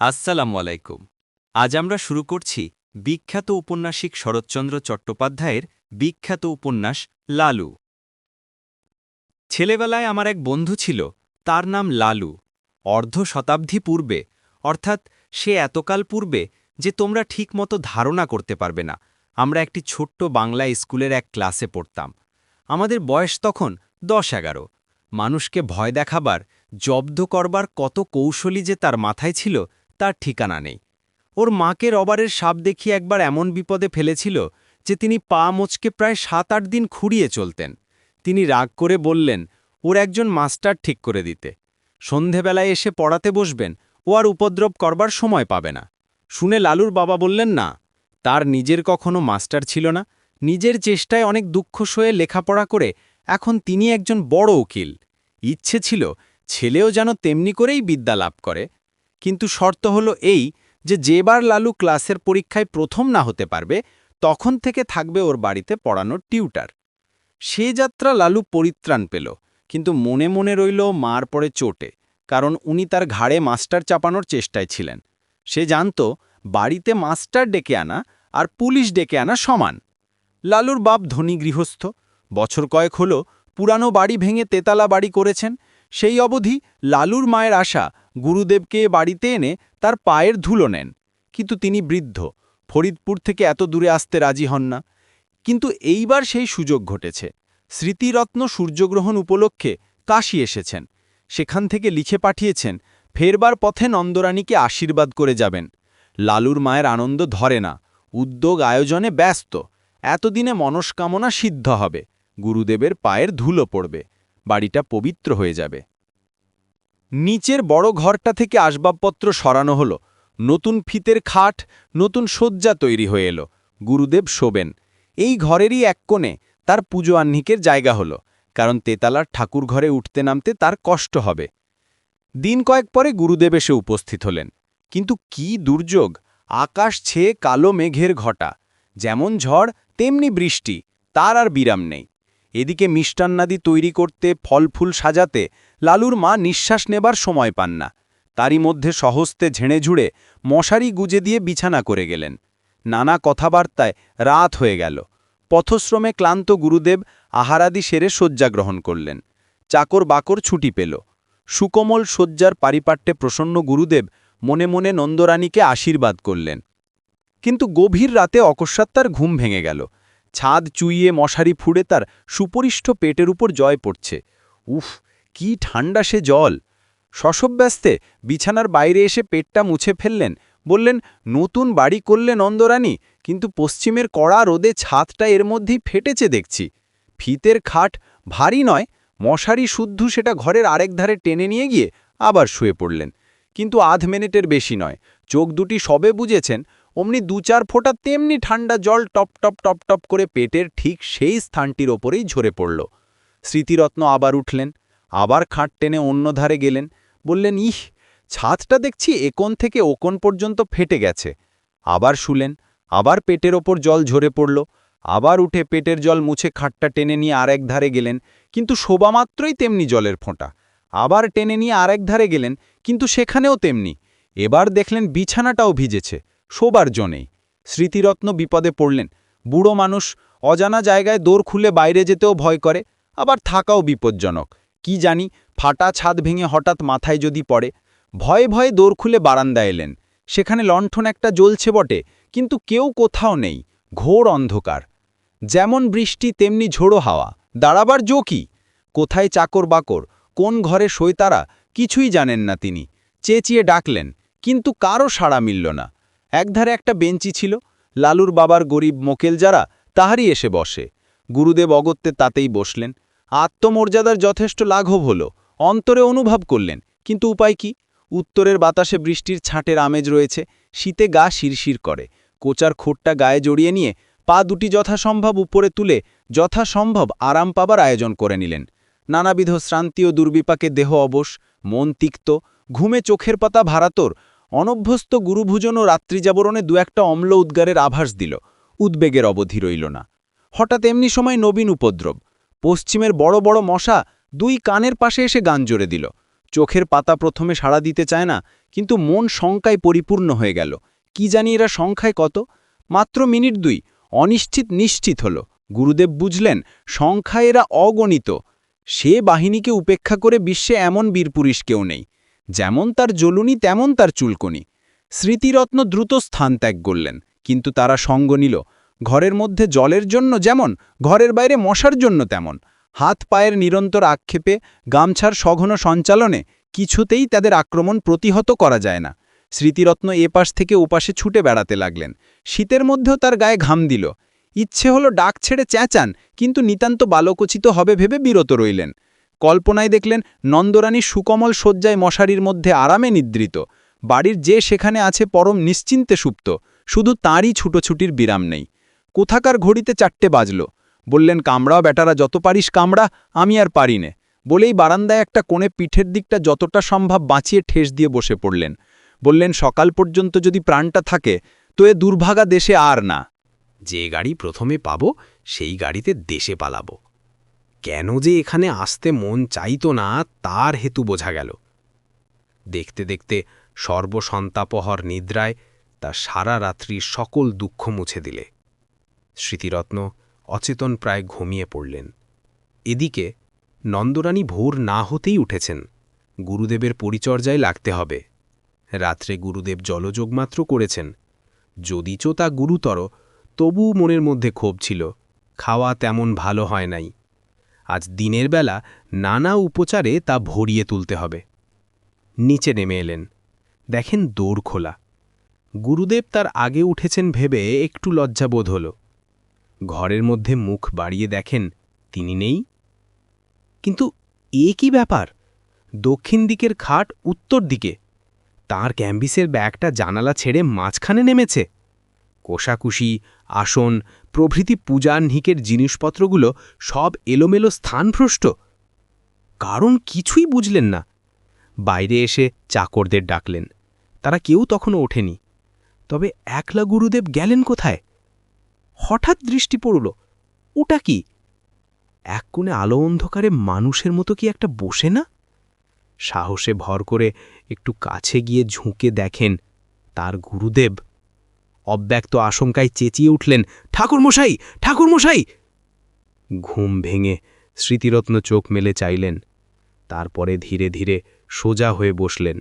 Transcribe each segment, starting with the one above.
আসসালামু আলাইকুম। আজ আমরা শুরু করছি বিখ্যাত উপন্যাসিক শরৎচন্দ্র চট্টোপাধ্যায়ের বিখ্যাত উপন্যাস লালু। ছেলেবেলায় আমার এক বন্ধু ছিল, তার নাম লালু। অর্ধ শতাব্দী পূর্বে, অর্থাৎ সে এতকাল পূর্বে, যে তোমরা ঠিকমতো ধারণা করতে পারবে না, আমরা একটি ছোট্ট বাংলা স্কুলের এক ক্লাসে পড়তাম। আমাদের বয়স তখন দশ এগারো। মানুষকে ভয় দেখাবার, জব্দ করবার কত কৌশলী যে তার মাথায় ছিল তার ঠিকানা নেই। ওর মাকে রবারের সাপ দেখিয়ে একবার এমন বিপদে ফেলেছিল যে তিনি পা মোচকে প্রায় সাত আট দিন খুঁড়িয়ে চলতেন। তিনি রাগ করে বললেন, ওর একজন মাস্টার ঠিক করে দিতে। সন্ধেবেলায় এসে পড়াতে বসবেন, ও আর উপদ্রব করবার সময় পাবে না। শুনে লালুর বাবা বললেন, না, তার নিজের কখনো মাস্টার ছিল না। নিজের চেষ্টায় অনেক দুঃখ সয়ে লেখাপড়া করে এখন তিনি একজন বড় উকিল। ইচ্ছে ছিল ছেলেও যেন তেমনি করেই বিদ্যা লাভ করে। কিন্তু শর্ত হলো এই যে যেবার লালু ক্লাসের পরীক্ষায় প্রথম না হতে পারবে, তখন থেকে থাকবে ওর বাড়িতে পড়ানোর টিউটার। সে যাত্রা লালু পরিত্রাণ পেল, কিন্তু মনে মনে রইল মার পরে চোটে, কারণ উনি তার ঘাড়ে মাস্টার চাপানোর চেষ্টায় ছিলেন। সে জানত বাড়িতে মাস্টার ডেকে আনা আর পুলিশ ডেকে আনা সমান। লালুর বাপ ধনী গৃহস্থ, বছর কয়েক হল পুরানো বাড়ি ভেঙে তেতালা বাড়ি করেছেন, সেই অবধি লালুর মায়ের আশা গুরুদেবকে বাড়িতে এনে তার পায়ের ধুলো নেন। কিন্তু তিনি বৃদ্ধ। ফরিদপুর থেকে এত দূরে আসতে রাজি হন না। কিন্তু এইবার সেই সুযোগ ঘটেছে। স্মৃতিরত্ন সূর্যগ্রহণ উপলক্ষে কাশি এসেছেন। সেখান থেকে লিখে পাঠিয়েছেন, ফেরবার পথে নন্দরানীকে আশীর্বাদ করে যাবেন। লালুর মায়ের আনন্দ ধরে না। উদ্যোগ আয়োজনে ব্যস্ত। এতদিনে মনস্কামনা সিদ্ধ হবে। গুরুদেবের পায়ের ধুলো পড়বে। বাড়িটা পবিত্র হয়ে যাবে। নিচের বড় ঘরটা থেকে আসবাবপত্র সরানো হলো। নতুন ফিতের খাট, নতুন শয্যা তৈরি হয়ে এলো। গুরুদেব শোবেন। এই ঘরেরই এক কোণে তার পুজো আহ্নিকের জায়গা হলো, কারণ তেতালার ঠাকুর ঘরে উঠতে নামতে তার কষ্ট হবে। দিন কয়েক পরে গুরুদেব এসে উপস্থিত হলেন। কিন্তু কি দুর্যোগ! আকাশ ছেয়ে কালো মেঘের ঘটা। যেমন ঝড়, তেমনি বৃষ্টি। তার আর বিরাম নেই। এদিকে মিষ্টান্নাদি তৈরি করতে ফলফুল সাজাতে লালুর মা নিঃশ্বাস নেবার সময় পান না। তারই মধ্যে সহস্তে ঝেড়ে ঝুড়ে মশারি গুজে দিয়ে বিছানা করে গেলেন। নানা কথাবার্তায় রাত হয়ে গেল। পথশ্রমে ক্লান্ত গুরুদেব আহারাদি সেরে শয্যা গ্রহণ করলেন। চাকর বাকর ছুটি পেল। সুকোমল শয্যার পারিপাট্যে প্রসন্ন গুরুদেব মনে মনে নন্দরানীকে আশীর্বাদ করলেন। কিন্তু গভীর রাতে অকস্মাৎ তার ঘুম ভেঙে গেল। ছাদ চুইয়ে মশারি ফুড়ে তার সুপরিষ্ঠ পেটের উপর জয় পড়ছে। উফ, কি ঠান্ডা সে জল। শশব্যস্তে বিছানার বাইরে এসে পেটটা মুছে ফেললেন। বললেন, নতুন বাড়ি করলে নন্দরানী, কিন্তু পশ্চিমের কড়া রোদে ছাদটা এর মধ্যেই ফেটেছে দেখছি। ফিতের খাট ভারী নয়, মশারি শুদ্ধ সেটা ঘরের আরেক ধারে টেনে নিয়ে গিয়ে আবার শুয়ে পড়লেন। কিন্তু আধ মিনিটের বেশি নয়, চোখ দুটি সবে বুঝেছেন অমনি দু চার ফোঁটা তেমনি ঠান্ডা জল টপ টপ টপ টপ করে পেটের ঠিক সেই স্থানটির ওপরেই ঝরে পড়ল। স্মৃতিরত্ন আবার উঠলেন, আবার খাট টেনে অন্য ধারে গেলেন, বললেন, ইহ, ছাদটা দেখছি একন থেকে ওকোন পর্যন্ত ফেটে গেছে। আবার শুলেন, আবার পেটের ওপর জল ঝরে পড়ল, আবার উঠে পেটের জল মুছে খাটটা টেনে নিয়ে আরেক ধারে গেলেন, কিন্তু শোবামাত্রই তেমনি জলের ফোঁটা। আবার টেনে নিয়ে আরেক ধারে গেলেন, কিন্তু সেখানেও তেমনি। এবার দেখলেন বিছানাটাও ভিজেছে। শোবার জনেই স্মৃতিরত্ন বিপদে পড়লেন। বুড়ো মানুষ অজানা জায়গায় দোর খুলে বাইরে যেতেও ভয় করে, আবার থাকাও বিপজ্জনক। কি জানি, ফাটা ছাদ ভেঙে হঠাৎ মাথায় যদি পড়ে, ভয়ে ভয়ে দোর খুলে বারান্দা এলেন। সেখানে লণ্ঠন একটা জ্বলছে বটে, কিন্তু কেউ কোথাও নেই, ঘোর অন্ধকার। যেমন বৃষ্টি, তেমনি ঝোড়ো হাওয়া। দাঁড়াবার জো কি? কোথায় চাকর বাকর? কোন ঘরে শৈতারা কিছুই জানেন না তিনি। চেঁচিয়ে ডাকলেন, কিন্তু কারও সাড়া মিলল না। একধারে একটা বেঞ্চি ছিল, লালুর বাবার গরিব মোকেল যারা, তাহারই এসে বসে। গুরুদেব অগত্যে তাতেই বসলেন। আত্মমর্যাদার যথেষ্ট লাঘব হল, অন্তরে অনুভব করলেন, কিন্তু উপায় কি? উত্তরের বাতাসে বৃষ্টির ছাঁটের আমেজ রয়েছে, শীতে গা শিরশির করে। কোচার খোটটা গায়ে জড়িয়ে নিয়ে পা দুটি যথাসম্ভব উপরে তুলে যথাসম্ভব আরাম পাবার আয়োজন করে নিলেন। নানাবিধ শ্রান্তি ও দুর্বিপাকে দেহ অবশ, মন তিক্ত, ঘুমে চোখের পাতা ভারাতর অনভ্যস্ত গুরুভুজন ও রাত্রিজাবরণে দু একটা অম্ল উদ্গারের আভাস দিল। উদ্বেগের অবধি রইল না। হঠাৎ এমনি সময় নবীন উপদ্রব। পশ্চিমের বড় বড় মশা দুই কানের পাশে এসে গান জোরে দিল। চোখের পাতা প্রথমে সাড়া দিতে চায় না, কিন্তু মন শঙ্কায় পরিপূর্ণ হয়ে গেল। কি জানি এরা সংখ্যায় কত? মাত্র মিনিট দুই, অনিশ্চিত নিশ্চিত হল। গুরুদেব বুঝলেন সংখ্যায় এরা অগণিত। সে বাহিনীকে উপেক্ষা করে বিশ্বে এমন বীরপুরুষ কেউ নেই। যেমন তার জ্বলুনি, তেমন তার চুলকনি। স্মৃতিরত্ন দ্রুত স্থান ত্যাগ করলেন, কিন্তু তারা সঙ্গ নিল। ঘরের মধ্যে জলের জন্য যেমন, ঘরের বাইরে মশার জন্য তেমন। হাত পায়ের নিরন্তর আক্ষেপে, গামছার সঘন সঞ্চালনে কিছুতেই তাদের আক্রমণ প্রতিহত করা যায় না। স্মৃতিরত্ন এপাশ থেকে ওপাশে ছুটে বেড়াতে লাগলেন। শীতের মধ্যেও তার গায়ে ঘাম দিল। ইচ্ছে হলো ডাক ছেড়ে চেঁচান, কিন্তু নিতান্ত বালকোচিত হবে ভেবে বিরত রইলেন। কল্পনায় দেখলেন নন্দরানী সুকমল শয্যায় মশারির মধ্যে আরামে নিদ্রিত। বাড়ির যে সেখানে আছে পরম নিশ্চিন্তে সুপ্ত, শুধু তাঁরই ছুটোছুটির বিরাম নেই। কোথাকার ঘড়িতে চারটে বাজল? বললেন, কামড়াও বেটারা, যত পারিস কামড়া, আমি আর পারি নে। বলেই বারান্দায় একটা কোণে পিঠের দিকটা যতটা সম্ভব বাঁচিয়ে ঠেস দিয়ে বসে পড়লেন। বললেন, সকাল পর্যন্ত যদি প্রাণটা থাকে, তো এ দুর্ভাগা দেশে আর না। যে গাড়ি প্রথমে পাব, সেই গাড়িতে দেশে পালাবো। কেন যে এখানে আসতে মন চাইত না, তার হেতু বোঝা গেল। দেখতে দেখতে সর্বসন্তাপহর নিদ্রায় তা সারা রাত্রির সকল দুঃখ মুছে দিলে। স্মৃতিরত্ন অচেতন প্রায় ঘুমিয়ে পড়লেন। এদিকে নন্দরানী ভোর না হতেই উঠেছেন। গুরুদেবের পরিচর্যায় লাগতে হবে। রাত্রে গুরুদেব জলযোগ মাত্র করেছেন। যদিচ তা গুরুতর তবু মনের মধ্যে ক্ষোভ ছিল। খাওয়া তেমন ভালো হয় নাই। আজ দিনের বেলা নানা উপচারে তা ভরিয়ে তুলতে হবে। নিচে নেমে এলেন। দেখেন দৌড় খোলা। গুরুদেব তার আগে উঠেছেন ভেবে একটু লজ্জাবোধ হল। ঘরের মধ্যে মুখ বাড়িয়ে দেখেন তিনি নেই। কিন্তু এ কি ব্যাপার? দক্ষিণ দিকের খাট উত্তর দিকে। তার ক্যাম্বিসের ব্যাগটা জানালা ছেড়ে মাঝখানে নেমেছে। কোষাকুষি, আসন, প্রভৃতি পূজার নিকের জিনিসপত্রগুলো সব এলোমেলো স্থানভ্রষ্ট। কারণ কিছুই বুঝলেন না। বাইরে এসে চাকরদের ডাকলেন। তারা কেউ তখনও ওঠেনি। তবে একলা গুরুদেব গেলেন কোথায়? হঠাৎ দৃষ্টি পড়ল, ওটা কি? এক কোণে আলো অন্ধকারে মানুষের মতো কি একটা বসে না? সাহসে ভর করে একটু কাছে গিয়ে ঝুঁকে দেখেন তার গুরুদেব। অব্যক্ত আশঙ্কায় চেঁচিয়ে উঠলেন, ঠাকুরমশাই ঠাকুরমশাই! ঘুম ভেঙে স্মৃতিরত্ন চোখ মেলে চাইলেন, তারপরে ধীরে ধীরে সোজা হয়ে বসলেন।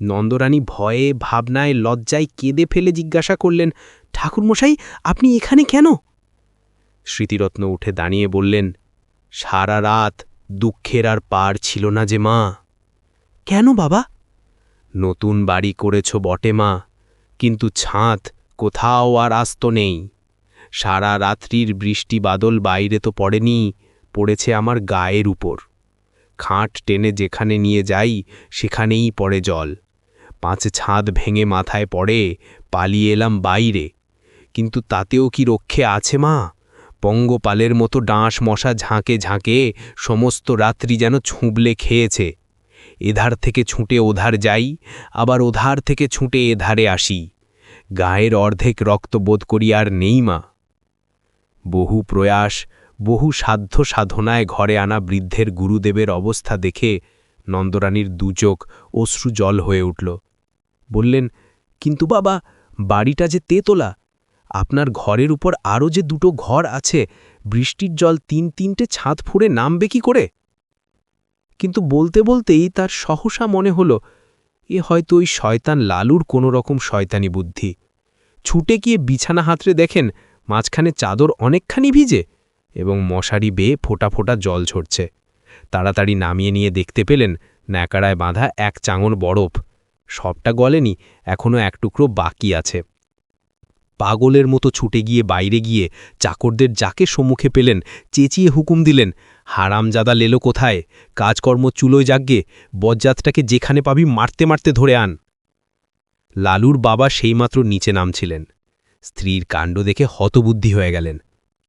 নন্দরানী ভয়ে, ভাবনায়, লজ্জায় কেঁদে ফেলে জিজ্ঞাসা করলেন, ঠাকুরমশাই, আপনি এখানে কেন? স্মৃতিরত্ন উঠে দাঁড়িয়ে বললেন, সারা রাত দুঃখের আর পার ছিল না যে মা। কেন বাবা? নতুন বাড়ি করেছ বটে মা। কিন্তু ছাঁদ কোথাও আর আস্ত নেই। সারা রাত্রির বৃষ্টি বাদল বাইরে তো পড়েনি, পড়েছে আমার গায়ের উপর। খাট টেনে যেখানে নিয়ে যাই, সেখানেই পড়ে জল। পাঁচ ছাদ ভেঙে মাথায় পড়ে, পালিয়ে এলাম বাইরে। কিন্তু তাতেও কি রক্ষে আছে মা? পঙ্গপালের মতো ডাঁশ মশা ঝাঁকে ঝাঁকে সমস্ত রাত্রি যেন ছুঁবলে খেয়েছে। এধার থেকে ছুটে ওধার যাই, আবার ওধার থেকে ছুটে এধারে আসি। গায়ের অর্ধেক রক্ত বোধ করি আর নেই মা। বহু প্রয়াস, বহু সাধ্য সাধনায় ঘরে আনা বৃদ্ধের গুরুদেবের অবস্থা দেখে নন্দরানীর দুচোখ অশ্রু জল হয়ে উঠল। বললেন, কিন্তু বাবা, বাড়িটা যে তেতলা, আপনার ঘরের উপর আরও যে দুটো ঘর আছে, বৃষ্টির জল তিন তিনটে ছাদ ফুঁড়ে নামবে কি করে? কিন্তু বলতে বলতেই তার সহসা মনে হল, এ হয়তো ওই শয়তান লালুর কোনো রকম শয়তানি বুদ্ধি। ছুটে গিয়ে বিছানা হাতড়ে দেখেন, মাঝখানে চাদর অনেকখানি ভিজে এবং মশারি বেয়ে ফোটা ফোটা জল ঝরছে। তাড়াতাড়ি নামিয়ে নিয়ে দেখতে পেলেন, ন্যাকাড়ায় বাঁধা এক চাঙন বরফ। সবটা গলেনি এখনও এক টুকরো বাকি আছে। পাগলের মতো ছুটে গিয়ে বাইরে গিয়ে চাকরদের যাকে সম্মুখে পেলেন, চেঁচিয়ে হুকুম দিলেন হারামজাদা লেলো কোথায়? কাজকর্ম চুলোয় যাগ্গে, বজ্জাতটাকে যেখানে পাবি মারতে মারতে ধরে আন। লালুর বাবা সেইমাত্র নিচে নামছিলেন। স্ত্রীর কাণ্ড দেখে হতবুদ্ধি হয়ে গেলেন।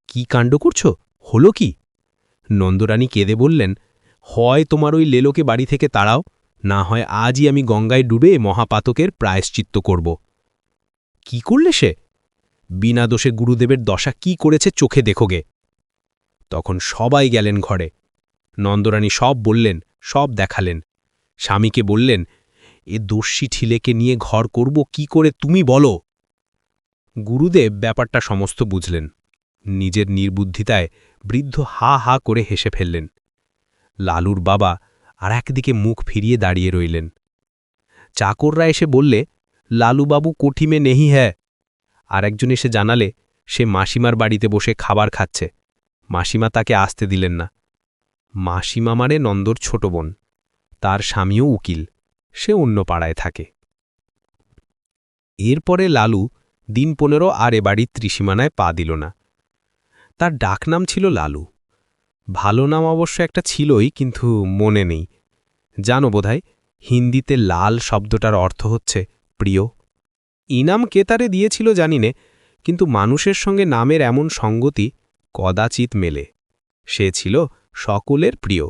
কি কাণ্ড করছ? হলো কি? নন্দরানী কেঁদে বললেন, হয় তোমার ওই লেলোকে বাড়ি থেকে তাড়াও, না হয় আজই আমি গঙ্গায় ডুবে মহাপাতকের প্রায়শ্চিত্ত করব। কি করলে সে? বিনা দোষে গুরুদেবের দশা কি করেছে চোখে দেখোগে। তখন সবাই গেলেন ঘরে। নন্দরানী সব বললেন, সব দেখালেন। স্বামীকে বললেন, এ দস্যি ঠিলেকে নিয়ে ঘর করব কি করে তুমি বলো? গুরুদেব ব্যাপারটা সমস্ত বুঝলেন। নিজের নির্বুদ্ধিতায় বৃদ্ধ হা হা করে হেসে ফেললেন। লালুর বাবা আর একদিকে মুখ ফিরিয়ে দাঁড়িয়ে রইলেন। চাকররা এসে বললে, লালুবাবু কোঠিমে নেহি হ্যাঁ আর একজন এসে জানালে, সে মাসিমার বাড়িতে বসে খাবার খাচ্ছে। মাসিমা তাকে আসতে দিলেন না। মাসিমা মানে নন্দর ছোট বোন। তার স্বামীও উকিল। সে অন্য পাড়ায় থাকে। এরপরে লালু দিন পনেরো আর এ বাড়ির ত্রিসীমানায় পা দিল না। তার ডাকনাম ছিল লালু। ভালো নাম অবশ্য একটা ছিলই, কিন্তু মনে নেই। জানো বোধহয়, হিন্দিতে লাল শব্দটার অর্থ হচ্ছে প্রিয়। ইনাম কে তারে দিয়েছিল জানিনে কিন্তু মানুষের সঙ্গে নামের এমন সঙ্গতি কদাচিৎ মেলে। সে ছিল সকলের প্রিয়।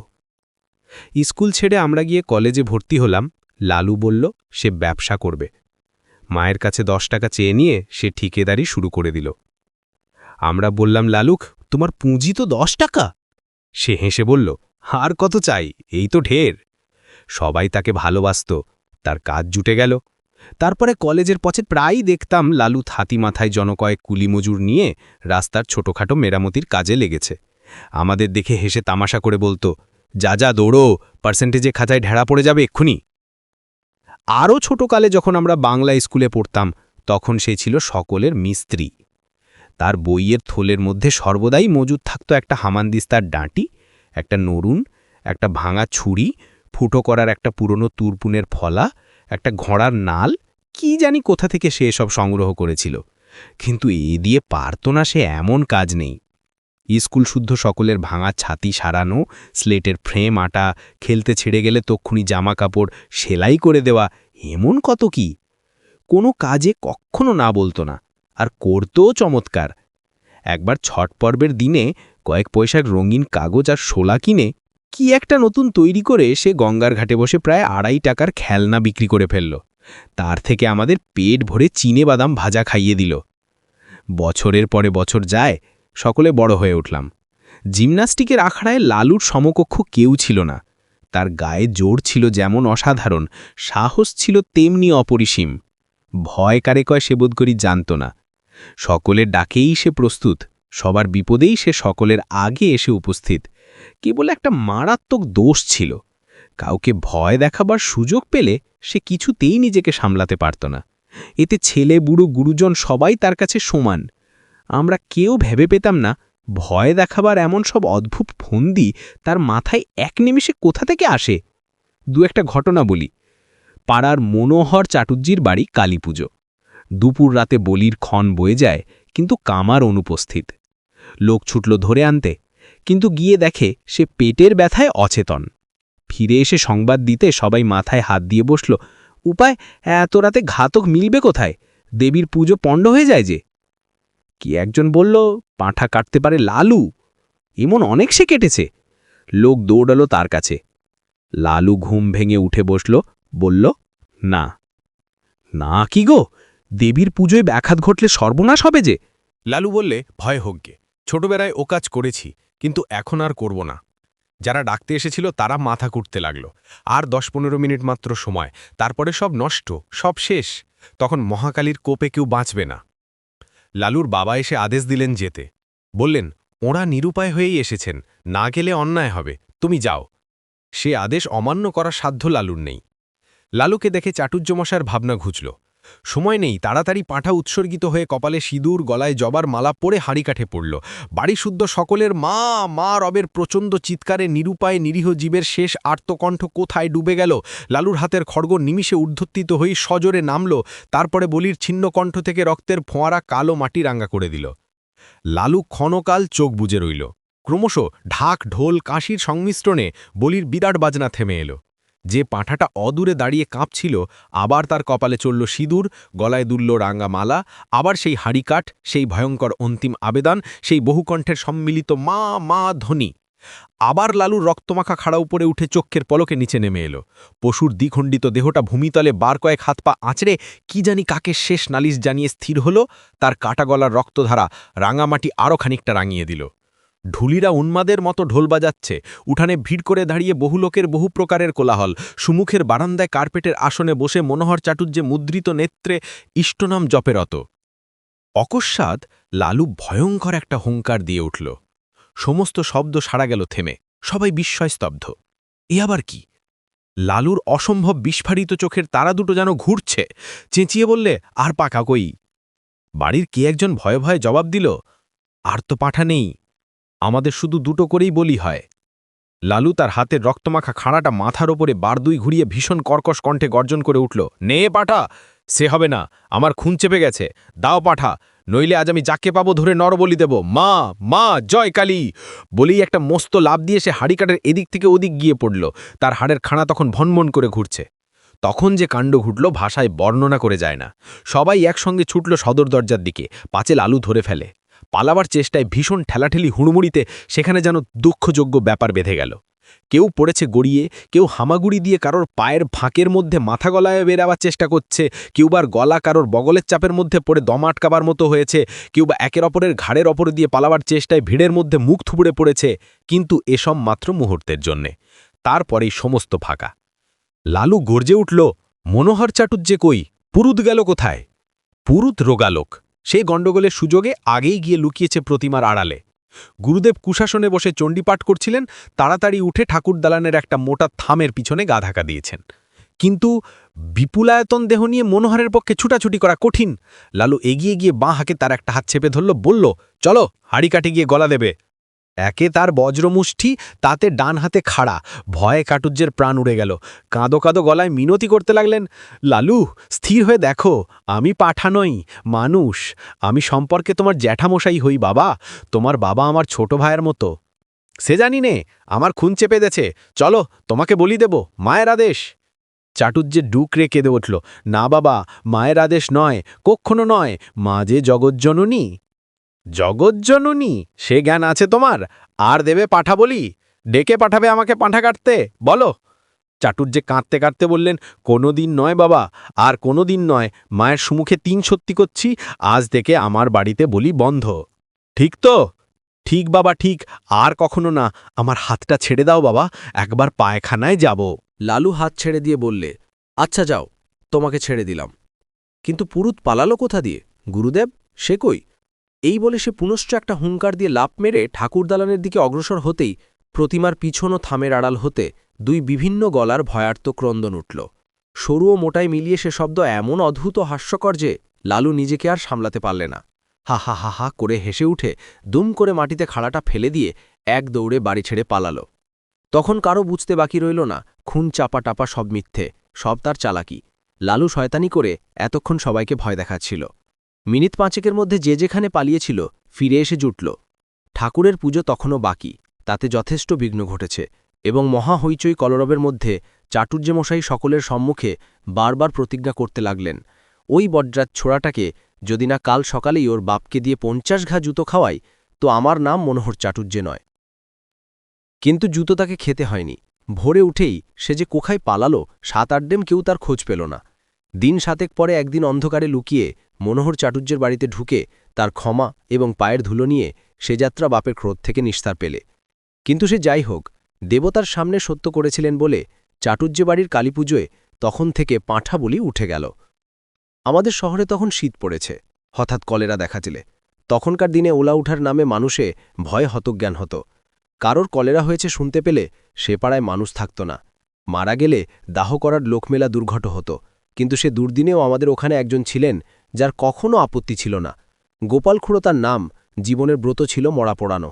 স্কুল ছেড়ে আমরা গিয়ে কলেজে ভর্তি হলাম। লালু বলল, সে ব্যবসা করবে। মায়ের কাছে দশ টাকা চেয়ে নিয়ে সে ঠিকেদারি শুরু করে দিল। আমরা বললাম, লালুক, তোমার পুঁজি তো দশ টাকা? সে হেসে বলল, আর কত চাই? এই তো ঢের। সবাই তাকে ভালোবাসত। তার কাজ জুটে গেল। তারপরে কলেজের পথে প্রায়ই দেখতাম লালু থাতি মাথায় জনকয়েক কুলি মজুর নিয়ে রাস্তার ছোটখাটো মেরামতির কাজে লেগেছে। আমাদের দেখে হেসে তামাশা করে বলতো, যা যা, দৌড়ো, পার্সেন্টেজে খাতায় ঢেড়া পড়ে যাবে এক্ষুনি। আরও ছোটকালে যখন আমরা বাংলা স্কুলে পড়তাম, তখন সে ছিল সকলের মিস্ত্রি। তার বইয়ের থলের মধ্যে সর্বদাই মজুদ থাকত একটা হামানদিস্তার ডাঁটি, একটা নরুন, একটা ভাঙা ছুরি, ফুটো করার একটা পুরনো তুরপুনের ফলা একটা ঘোড়ার নাল? কি জানি কোথা থেকে সে সব সংগ্রহ করেছিল। কিন্তু এ দিয়ে পারত না সে এমন কাজ নেই। স্কুল শুদ্ধ সকলের ভাঙা ছাতি সারানো, স্লেটের ফ্রেম আটা, খেলতে ছেড়ে গেলে তক্ষুনি জামা কাপড় সেলাই করে দেওয়া, এমন কত কি? কোনো কাজে কখনো না বলতো না, আর করতেও চমৎকার। একবার ছট পর্বের দিনে কয়েক পয়সার রঙিন কাগজ আর শোলা কিনে কি একটা নতুন তৈরি করে সে গঙ্গার ঘাটে বসে প্রায় আড়াই টাকার খেলনা বিক্রি করে ফেলল। তার থেকে আমাদের পেট ভরে চিনে বাদাম ভাজা খাইয়ে দিল। বছরের পরে বছর যায়, সকলে বড় হয়ে উঠলাম। জিমনাস্টিকের আখড়ায় লালুর সমকক্ষ কেউ ছিল না। তার গায়ে জোর ছিল যেমন অসাধারণ, সাহস ছিল তেমনি অপরিসীম। ভয় কারে কয় সে বোধ করি জানত না। সকলের ডাকেই সে প্রস্তুত, সবার বিপদেই সে সকলের আগে এসে উপস্থিত। কেবল একটা মারাত্মক দোষ ছিল। কাউকে ভয় দেখাবার সুযোগ পেলে সে কিছুতেই নিজেকে সামলাতে পারত না। এতে ছেলে, বুড়ো, গুরুজন সবাই তার কাছে সমান। আমরা কেউ ভেবে পেতাম না, ভয় দেখাবার এমন সব অদ্ভুত ফন্দি তার মাথায় এক নিমিষে কোথা থেকে আসে? দু একটা ঘটনা বলি। পাড়ার মনোহর চাটুর্যির বাড়ি কালী পুজো দুপুর রাতে বলির ক্ষণ বয়ে যায়, কিন্তু কামার অনুপস্থিত। লোক ছুটল ধরে আনতে। কিন্তু গিয়ে দেখে সে পেটের ব্যথায় অচেতন। ফিরে এসে সংবাদ দিতে সবাই মাথায় হাত দিয়ে বসল, উপায়, এত রাতে ঘাতক মিলবে কোথায়? দেবীর পুজো পণ্ড হয়ে যায় যে? কি একজন বলল, পাঁঠা কাটতে পারে লালু। এমন অনেক সে কেটেছে। লোক দৌড়ালো তার কাছে। লালু ঘুম ভেঙে উঠে বসল, বলল, না। না কি গো? দেবীর পুজোয় ব্যাঘাত ঘটলে সর্বনাশ হবে যে? লালু বললে, ভয় হোক গে। ছোটবেলায় ও কাজ করেছি। কিন্তু এখন আর করব না। যারা ডাকতে এসেছিল তারা মাথা কুটতে লাগল। আর দশ পনেরো মিনিট মাত্র সময়। তারপরে সব নষ্ট, সব শেষ। তখন মহাকালীর কোপে কেউ বাঁচবে না। লালুর বাবা এসে আদেশ দিলেন যেতে। বললেন, ওঁরা নিরুপায় হয়েই এসেছেন। না গেলে অন্যায় হবে। তুমি যাও। সে আদেশ অমান্য করার সাধ্য লালুর নেই। লালুকে দেখে চাটুর্যমশার ভাবনা ঘুচল। সময় নেই, তাড়াতাড়ি পাঁঠা উৎসর্গিত হয়ে কপালে সিঁদুর, গলায় জবার মালা পরে হাঁড়ি কাঠে পড়ল। বাড়িশুদ্ধ সকলের মা মা রবের প্রচণ্ড চিৎকারে নিরুপায় নিরীহ জীবের শেষ আর্তকণ্ঠ কোথায় ডুবে গেল? লালুর হাতের খড়গ নিমিষে ঊর্ধ্বত্বিত হয়ে সজোরে নামল, তারপরে বলির ছিন্ন কণ্ঠ থেকে রক্তের ফোঁয়ারা কালো মাটি রাঙ্গা করে দিল। লালু ক্ষণকাল চোখ বুজে রইল। ক্রমশ ঢাক, ঢোল, কাশির সংমিশ্রণে বলির বিরাট বাজনা থেমে এলো। যে পাঁঠাটা অদূরে দাঁড়িয়ে কাঁপছিল, আবার তার কপালে চলল সিঁদুর, গলায় দুলল রাঙ্গা মালা আবার সেই হাড়িকাঠ, সেই ভয়ঙ্কর অন্তিম আবেদন, সেই বহুকণ্ঠের সম্মিলিত মা মা ধ্বনি। আবার লালুর রক্তমাখা খাড়া উপরে উঠে চক্ষের পলকে নিচে নেমে এলো। পশুর দ্বিখণ্ডিত দেহটা ভূমিতলে বার কয়েক হাত পা আঁচড়ে কি জানি কাকে শেষ নালিশ জানিয়ে স্থির হলো, তার কাটা গলার রক্তধারা রাঙামাটি আরও খানিকটা রাঙিয়ে দিল। ঢুলিরা উন্মাদের মতো ঢোল বাজাচ্ছে। উঠানে ভিড় করে দাঁড়িয়ে বহু লোকের বহু প্রকারের কোলাহল। সুমুখের বারান্দায় কার্পেটের আসনে বসে মনোহর চাটুর্যে মুদ্রিত নেত্রে ইষ্টনাম জপেরত। অকস্মাৎ লালু ভয়ঙ্কর একটা হুঙ্কার দিয়ে উঠল। সমস্ত শব্দ সারা গেল থেমে। সবাই বিস্ময়স্তব্ধ। এ আবার কি? লালুর অসম্ভব বিস্ফারিত চোখের তারা দুটো যেন ঘুরছে। চেঁচিয়ে বললে, আর পাকা কই? বাড়ির কে একজন ভয়ে ভয়ে জবাব দিল, আর তো পাঠা নেই। আমাদের শুধু দুটো করেই বলি হয়। লালু তার হাতের রক্তমাখা খাড়াটা মাথার ওপরে বার দুই ঘুরিয়ে ভীষণ কর্কশ কণ্ঠে গর্জন করে উঠল, নে পাঠা, সে হবে না, আমার খুন চেপে গেছে, দাও পাঠা, নইলে আজ আমি যাকে পাবো ধরে নরবলি দেব, মা মা, জয় কালী! বলেই একটা মস্ত লাভ দিয়ে সে হাড়িকাটের এদিক থেকে ওদিক গিয়ে পড়ল, তার হাড়ের খাড়া তখন ভনমন করে ঘুরছে। তখন যে কাণ্ড ঘটল ভাষায় বর্ণনা করে যায় না, সবাই একসঙ্গে ছুটল সদর দরজার দিকে পাঁচে লালু ধরে ফেলে। পালাবার চেষ্টায় ভীষণ ঠেলাঠেলি হুড়মুড়িতে সেখানে যেন দুঃখযোগ্য ব্যাপার বেঁধে গেল। কেউ পড়েছে গড়িয়ে, কেউ হামাগুড়ি দিয়ে কারোর পায়ের ফাঁকের মধ্যে মাথা গলায় বেরাবার চেষ্টা করছে কেউবার গলা কারোর বগলের চাপের মধ্যে পড়ে দম আটকাবার মতো হয়েছে কেউবা একের অপরের ঘাড়ের ওপর দিয়ে পালাবার চেষ্টায় ভিড়ের মধ্যে মুখ থুবড়ে পড়েছে, কিন্তু এসব মাত্র মুহূর্তের জন্যে। তারপরেই সমস্ত ফাঁকা। লালু গর্জে উঠল, মনোহর চাটুর্যে কই? পুরুত গেল কোথায়? পুরুত রোগালোক সেই গণ্ডগোলের সুযোগে আগেই গিয়ে লুকিয়েছে প্রতিমার আড়ালে। গুরুদেব কুশাসনে বসে চণ্ডীপাঠ করছিলেন, তাড়াতাড়ি উঠে ঠাকুর দালানের একটা মোটা থামের পিছনে গা ধাকা দিয়েছেন। কিন্তু বিপুলায়তন দেহ নিয়ে মনোহরের পক্ষে ছুটাছুটি করা কঠিন। লালু এগিয়ে গিয়ে বাঁ হাকে তার একটা হাত চেপে ধরল, বলল, চলো হাড়ি কাটি গিয়ে গলা দেবে। একে তার বজ্রমুষ্টি তাতে ডান হাতে খাড়া। ভয়ে কাটুজ্যের প্রাণ উড়ে গেল। কাঁদো কাঁদো গলায় মিনতি করতে লাগলেন, লালু, স্থির হয়ে দেখো, আমি পাঠা নই, মানুষ। আমি সম্পর্কে তোমার জ্যাঠামশাই হই, বাবা। তোমার বাবা আমার ছোট ভাইয়ের মতো। সে জানি নে, আমার খুন চেপে দেছে চলো, তোমাকে বলি দেব, মায়ের আদেশ। চাটুজ্যে ডুকরে কেঁদে উঠল, না বাবা, মায়ের আদেশ নয়, কক্ষণো নয়, মা যে জগজ্জননী জগজ্জননী সে জ্ঞান আছে তোমার। আর দেবে পাঠা বলি। ডেকে পাঠাবে আমাকে পাঁঠা কাটতে। বলো। চাটুর্যে কাঁদতে কাঁদতে বললেন কোনো দিন নয় বাবা, আর কোনো দিন নয়। মায়ের সুমুখে তিন সত্যি করছি। আজ থেকে আমার বাড়িতে বলি বন্ধ। ঠিক তো? ঠিক বাবা, ঠিক। আর কখনো না। আমার হাতটা ছেড়ে দাও বাবা। একবার পায়খানায় যাব। লালু হাত ছেড়ে দিয়ে বললে আচ্ছা যাও, তোমাকে ছেড়ে দিলাম। কিন্তু পুরুত পালালো কোথা দিয়ে? গুরুদেব? সে কই? এই বলে সে পুনশ্চ একটা হুঙ্কার দিয়ে লাপ মেরে ঠাকুর দালানের দিকে অগ্রসর হতেই প্রতিমার পিছন ও থামের আড়াল হতে দুই বিভিন্ন গলার ভয়ার্ত ক্রন্দন উঠল। সরু ও মোটাই মিলিয়ে সে শব্দ এমন অদ্ভুত হাস্যকর যে লালু নিজেকে আর সামলাতে পারলে না। হা হা হা হা করে হেসে উঠে দুম করে মাটিতে খাড়াটা ফেলে দিয়ে এক দৌড়ে বাড়ি ছেড়ে পালালো। তখন কারও বুঝতে বাকি রইল না, খুন চাপা টাপা সব মিথ্যে, সব তার চালাকি। লালু শয়তানি করে এতক্ষণ সবাইকে ভয় দেখাচ্ছিল। মিনিট পাঁচেকের মধ্যে যে যেখানে পালিয়েছিল, ফিরে এসে জুটল। ঠাকুরের পুজো তখনও বাকি, তাতে যথেষ্ট বিঘ্ন ঘটেছে এবং মহা হইচই কলরবের মধ্যে চাটুর্যমশাই সকলের সম্মুখে বারবার প্রতিজ্ঞা করতে লাগলেন, ওই বজ্রাত ছোড়াটাকে যদি না কাল সকালেই ওর বাপকে দিয়ে পঞ্চাশ ঘা জুতো খাওয়াই, তো আমার নাম মনোহর চাটুর্যে নয়। কিন্তু জুতো তাকে খেতে হয়নি। ভোরে উঠেই সে যে কোখায় পালালো, সাত আট ডেম কেউ তার খোঁজ পেল না। দিন সাতেক পরে একদিন অন্ধকারে লুকিয়ে মনোহর চাটুর্যের বাড়িতে ঢুকে তার ক্ষমা এবং পায়ের ধুলো নিয়ে সে যাত্রা বাপের ক্রোধ থেকে নিস্তার পেলে। কিন্তু সে যাই হোক, দেবতার সামনে সত্য করেছিলেন বলে চাটুর্য বাড়ির কালীপুজোয় তখন থেকে পাঁঠা বলি উঠে গেল। আমাদের শহরে তখন শীত পড়েছে, হঠাৎ কলেরা দেখাছিলে তখনকার দিনে ওলা উঠার নামে মানুষে ভয় হতজ্ঞান হতো। কারোর কলেরা হয়েছে শুনতে পেলে সে পাড়ায় মানুষ থাকত না। মারা গেলে দাহ করার লোকমেলা দুর্ঘট হতো। কিন্তু সে দুর্দিনেও আমাদের ওখানে একজন ছিলেন, যার কখনো আপত্তি ছিল না। গোপাল খুঁড়ো তার নাম, জীবনের ব্রত ছিল মরা পড়ানো।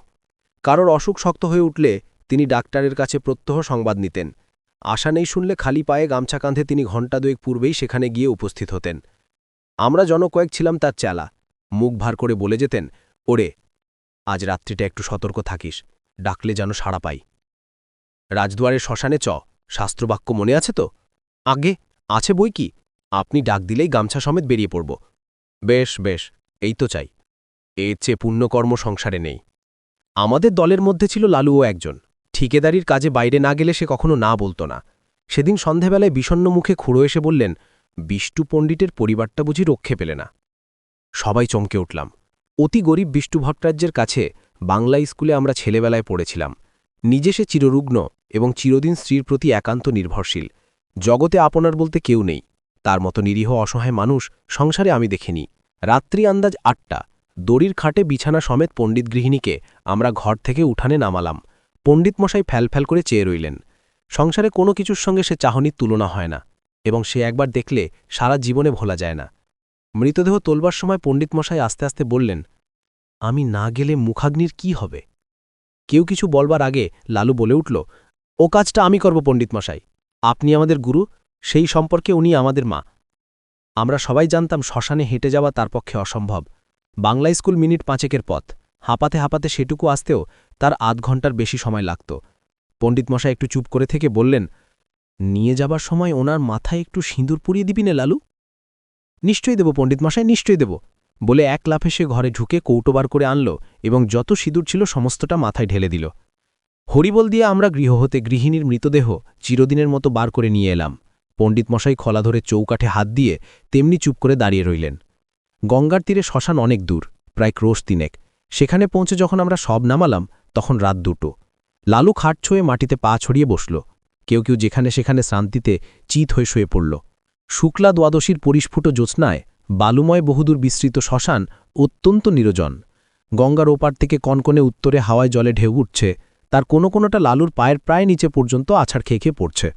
কারোর অসুখ শক্ত হয়ে উঠলে তিনি ডাক্তারের কাছে প্রত্যহ সংবাদ নিতেন। আশা নেই শুনলে খালি পায়ে গামছা কাঁধে তিনি ঘণ্টা দুয়েক পূর্বেই সেখানে গিয়ে উপস্থিত হতেন। আমরা জনকয়েক ছিলাম তার চেলা। মুখ ভার করে বলে যেতেন, ওরে, আজ রাত্রিটা একটু সতর্ক থাকিস, ডাকলে যেন সাড়া পাই। রাজদুয়ারের শ্মশানে চ, শাস্ত্রবাক্য মনে আছে তো? আগে আছে বই কি? আপনি ডাক দিলেই গামছা সমেত বেরিয়ে পড়ব। বেশ বেশ, এই তো চাই। এর চেয়ে পুণ্যকর্ম সংসারে নেই। আমাদের দলের মধ্যে ছিল লালুও একজন। ঠিকেদারির কাজে বাইরে না গেলে সে কখনো না বলতো না। সেদিন সন্ধেবেলায় বিষণ্ন মুখে খুঁড়ো এসে বললেন, বিষ্টু পণ্ডিতের পরিবারটা বুঝি রক্ষে পেলে না। সবাই চমকে উঠলাম। অতি গরিব বিষ্টু ভট্টাচার্যের কাছে বাংলা স্কুলে আমরা ছেলেবেলায় পড়েছিলাম। নিজে সে চিররুগ্ন এবং চিরদিন স্ত্রীর প্রতি একান্ত নির্ভরশীল। জগতে আপনার বলতে কেউ নেই। তার মতো নিরীহ অসহায় মানুষ সংসারে আমি দেখিনি। রাত্রি আন্দাজ আটটা। দড়ির খাটে বিছানা সমেত পণ্ডিত গৃহিণীকে আমরা ঘর থেকে উঠানে নামালাম। পণ্ডিত মশাই ফ্যালফ্যাল করে চেয়ে রইলেন। সংসারে কোনো কিছুর সঙ্গে সে চাহনির তুলনা হয় না এবং সে একবার দেখলে সারা জীবনে ভোলা যায় না। মৃতদেহ তোলবার সময় পণ্ডিত মশাই আস্তে আস্তে বললেন, আমি না গেলে মুখাগ্নির কি হবে? কেউ কিছু বলবার আগে লালু বলে উঠল, ও কাজটা আমি করব পণ্ডিত মশাই আপনি আমাদের গুরু, সেই সম্পর্কে উনি আমাদের মা। আমরা সবাই জানতাম শ্মশানে হেঁটে যাওয়া তার পক্ষে অসম্ভব। বাংলা স্কুল মিনিট পাঁচেকের পথ। হাঁপাতে হাঁপাতে সেটুকু আসতেও তার আধ ঘণ্টার বেশি সময় লাগত। পণ্ডিত মশাই একটু চুপ করে থেকে বললেন, নিয়ে যাবার সময় ওনার মাথায় একটু সিঁদুর পুড়িয়ে দিবি না, লালু? নিশ্চয়ই দেব পণ্ডিত মশাই নিশ্চয়ই দেব। বলে এক লাফে সে ঘরে ঢুকে কৌটোবার করে আনল এবং যত সিঁদুর ছিল সমস্তটা মাথায় ঢেলে দিল। হরিবল দিয়ে আমরা গৃহ হতে গৃহিণীর মৃতদেহ চিরদিনের মতো বার করে নিয়ে এলাম। পণ্ডিত মশাই খোলা ধরে চৌকাঠে হাত দিয়ে তেমনি চুপ করে দাঁড়িয়ে রইলেন। গঙ্গার তীরে শ্মশান অনেক দূর, প্রায় ক্রোশ তিনেক। সেখানে পৌঁছে যখন আমরা সব নামালাম, তখন রাত দুটো। লালু খাট ছুঁয়ে মাটিতে পা ছড়িয়ে বসল। কেউ কেউ যেখানে সেখানে শ্রান্তিতে চিত হয়ে শুয়ে পড়ল। শুক্লা দ্বাদশীর পরিস্ফুট জ্যোৎস্নায় বালুময় বহুদূর বিস্তৃত শ্মশান অত্যন্ত নিরজন। গঙ্গার ওপার থেকে কনকনে উত্তরে হাওয়ায় জলে ঢেউ উঠছে। তার কোনো কোনোটা লালুর পায়ের প্রায় নিচে পর্যন্ত আছাড় খেয়ে খেয়ে পড়ছে।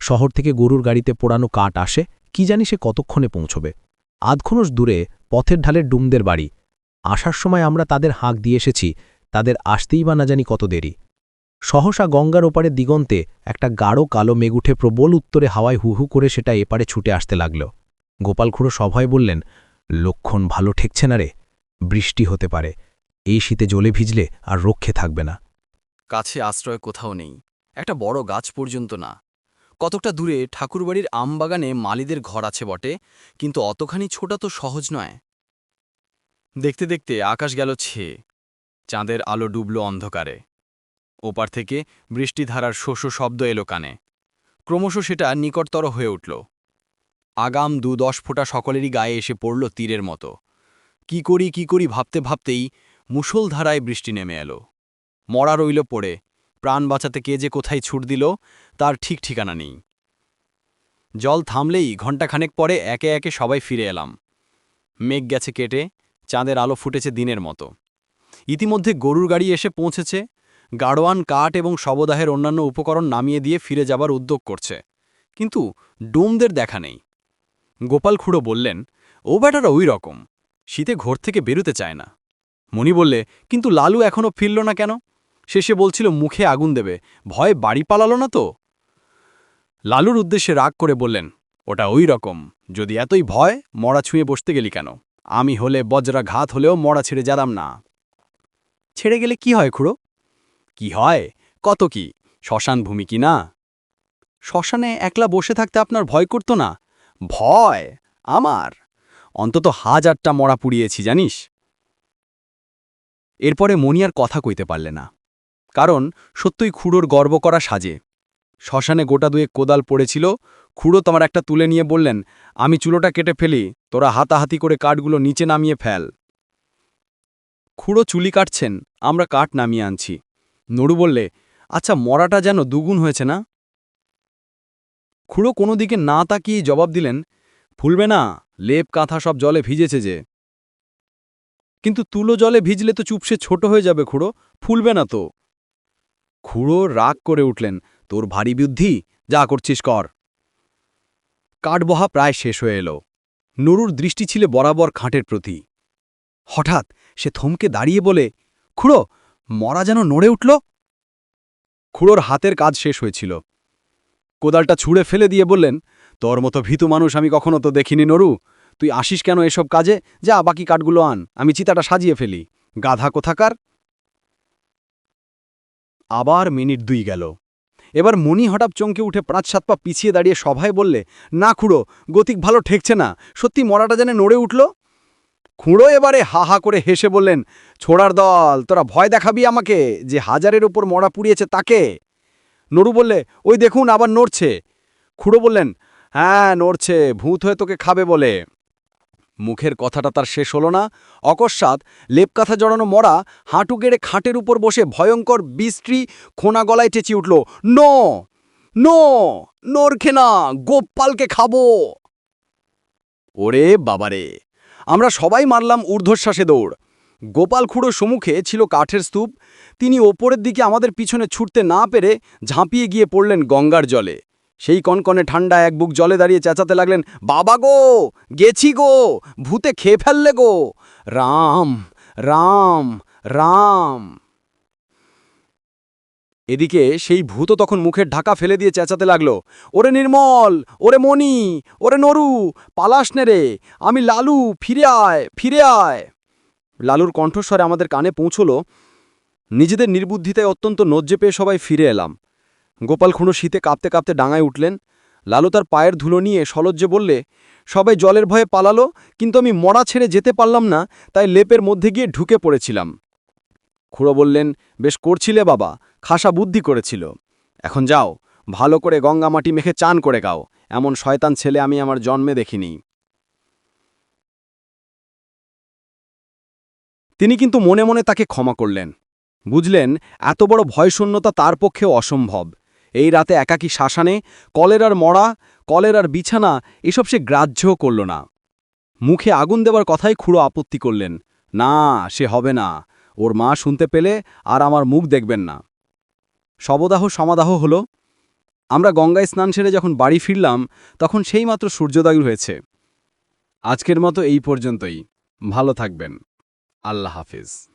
শহর থেকে গরুর গাড়িতে পোড়ানো কাঠ আসে, কি জানি সে কতক্ষণে পৌঁছবে। আধখনস দূরে পথের ঢালের ডুমদের বাড়ি। আসার সময় আমরা তাদের হাঁক দিয়ে এসেছি, তাদের আসতেই বা না জানি কত দেরি। সহসা গঙ্গার ওপারে দিগন্তে একটা গাঢ় কালো মেঘ উঠে প্রবল উত্তরে হাওয়ায় হুহু করে সেটা এপারে ছুটে আসতে লাগল। গোপালখুড়ো সভয় বললেন, লক্ষণ ভালো ঠেকছে না রে। বৃষ্টি হতে পারে। এই শীতে জলে ভিজলে আর রক্ষে থাকবে না। কাছে আশ্রয় কোথাও নেই। একটা বড় গাছ পর্যন্ত না। কতকটা দূরে ঠাকুরবাড়ির আমবাগানে মালিদের ঘর আছে বটে, কিন্তু অতখানি ছোটা তো সহজ নয়। দেখতে দেখতে আকাশ গেল ছেয়ে চাঁদের আলো ডুবল অন্ধকারে। ওপার থেকে বৃষ্টিধারার শোষ শব্দ এলো কানে। ক্রমশ সেটা নিকটতর হয়ে উঠল। আগাম দু দশ ফোঁটা সকলেরই গায়ে এসে পড়ল তীরের মতো। কি করি কি করি ভাবতে ভাবতেই মুষলধারায় বৃষ্টি নেমে এলো। মরা রইল পড়ে, প্রাণ বাঁচাতে কে যে কোথায় ছুট দিল, তার ঠিক ঠিকানা নেই। জল থামলেই ঘণ্টাখানেক পরে একে একে সবাই ফিরে এলাম। মেঘ গেছে কেটে, চাঁদের আলো ফুটেছে দিনের মতো। ইতিমধ্যে গরুর গাড়ি এসে পৌঁছেছে, গাড়োয়ান কাঠ এবং শবদাহের অন্যান্য উপকরণ নামিয়ে দিয়ে ফিরে যাবার উদ্যোগ করছে। কিন্তু ডোমদের দেখা নেই। গোপাল খুঁড়ো বললেন, ও ব্যাটারা ওই রকম, শীতে ঘর থেকে বেরোতে চায় না। মণি বললে, কিন্তু লালু এখনও ফিরল না কেন? শেষে বলছিল, মুখে আগুন দেবে। ভয়ে বাড়ি পালালো না তো? লালুর উদ্দেশ্যে রাগ করে বললেন, ওটা ওই রকম। যদি এতই ভয়, মরা ছুঁয়ে বসতে গেলি কেন? আমি হলে বজ্রা ঘাত হলেও মরা ছেড়ে যাদাম না। ছেড়ে গেলে কি হয় খুড়ো? কি হয়? কত কি? শ্মশান ভূমি কি না? শ্মশানে একলা বসে থাকতে আপনার ভয় করতো না? ভয়? আমার? অন্তত হাজারটা মরা পুড়িয়েছি, জানিস? এরপরে মনি আর কথা কইতে পারলে না। কারণ সত্যই খুড়োর গর্ব করা সাজে। শ্মশানে গোটা দুয়ে কোদাল পড়েছিল, খুড়ো তোমার একটা তুলে নিয়ে বললেন, আমি চুলোটা কেটে ফেলি, তোরা হাতাহাতি করে কাঠগুলো নিচে নামিয়ে ফেল। খুড়ো চুলি কাটছেন, আমরা কাঠ নামিয়ে আনছি। নড়ু বললে আচ্ছা মরাটা যেন দুগুণ হয়েছে না? খুড়ো কোনো দিকে না তাকিয়ে জবাব দিলেন, ফুলবে না, লেপ কাঁথা সব জলে ভিজেছে যে। কিন্তু তুলো জলে ভিজলে তো চুপসে ছোট হয়ে যাবে খুড়ো, ফুলবে না তো। খুড়ো রাগ করে উঠলেন, তোর ভারী বুদ্ধি, যা করছিস কর। কাঠবহা প্রায় শেষ হয়ে এলো। নুরুর দৃষ্টি ছিল বরাবর খাঁটের প্রতি। হঠাৎ সে থমকে দাঁড়িয়ে বলে, খুড়ো, মরা যেন নড়ে উঠল? খুড়োর হাতের কাজ শেষ হয়েছিল। কোদালটা ছুঁড়ে ফেলে দিয়ে বললেন, তোর মতো ভীতু মানুষ আমি কখনো তো দেখিনি নরু। তুই আসিস কেন এসব কাজে? যা, বাকি কাঠগুলো আন। আমি চিতাটা সাজিয়ে ফেলি। গাধা কোথাকার? আবার মিনিট দুই গেল। এবার মনি হঠাৎ চমকে উঠে পাঁচ সাত পা পিছিয়ে দাঁড়িয়ে সভায় বললে, না খুঁড়ো, গতিক ভালো ঠেকছে না। সত্যি মরাটা যেন নড়ে উঠল? খুঁড়ো এবারে হা হা করে হেসে বললেন, ছোড়ার দল, তোরা ভয় দেখাবি আমাকে যে হাজারের ওপর মরা পুড়িয়েছে তাকে? নড়ু বললে, ওই দেখুন, আবার নড়ছে। খুঁড়ো বললেন হ্যাঁ নড়ছে, ভূত হয়ে তোকে খাবে বলে। মুখের কথাটা তার শেষ হলো না। অকস্মাৎ লেপকাথা জড়ানো মরা হাঁটু গেড়ে খাটের উপর বসে ভয়ঙ্কর বিশ্রী খোনা গলায় চেঁচিয়ে উঠল, নো নো নরখে না, গোপালকে খাব। ওরে বাবারে, আমরা সবাই মারলাম ঊর্ধ্বশ্বাসে দৌড়। গোপাল খুঁড়ো সম্মুখে ছিল কাঠের স্তূপ। তিনি ওপরের দিকে আমাদের পিছনে ছুটতে না পেরে ঝাঁপিয়ে গিয়ে পড়লেন গঙ্গার জলে। সেই কনকনে ঠান্ডা এক বুক জলে দাঁড়িয়ে চেঁচাতে লাগলেন, বাবা গো, গেছি গো, ভূতে খেয়ে ফেললে গো। রাম রাম রাম। এদিকে সেই ভূত তখন মুখের ঢাকা ফেলে দিয়ে চেঁচাতে লাগল, ওরে নির্মল, ওরে মণি, ওরে নরু, পালাস নে রে, আমি লালু, ফিরে আয় ফিরে আয়। লালুর কণ্ঠস্বরে আমাদের কানে পৌঁছল, নিজেদের নির্বুদ্ধিতায় অত্যন্ত নজ্জে পেয়ে সবাই ফিরে এলাম। গোপাল খুঁড়ো শীতে কাঁপতে কাঁপতে ডাঙায় উঠলেন। লালু তার পায়ের ধুলো নিয়ে সলজ্জে বললে, সবাই জলের ভয়ে পালালো, কিন্তু আমি মরা ছেড়ে যেতে পারলাম না, তাই লেপের মধ্যে গিয়ে ঢুকে পড়েছিলাম। খুঁড়ো বললেন, বেশ করছিলে বাবা, খাসা বুদ্ধি করেছিল। এখন যাও, ভালো করে গঙ্গা মাটি মেখে চান করে গাও, এমন শয়তান ছেলে আমি আমার জন্মে দেখিনি। তিনি কিন্তু মনে মনে তাকে ক্ষমা করলেন। বুঝলেন, এত বড় ভয়শূন্যতা তার পক্ষেও অসম্ভব। এই রাতে একাকী শ্মশানে, কলেরার মরা, কলেরার বিছানা, এসব সে গ্রাহ্যও করল না। মুখে আগুন দেওয়ার কথাই খুঁড়ো আপত্তি করলেন। না, সে হবে না। ওর মা শুনতে পেলে আর আমার মুখ দেখবেন না। শবদাহ সমাদাহ হল। আমরা গঙ্গায় স্নান সেরে যখন বাড়ি ফিরলাম, তখন সেই মাত্র সূর্যোদয় হয়েছে। আজকের মতো এই পর্যন্তই। ভালো থাকবেন। আল্লাহ হাফিজ।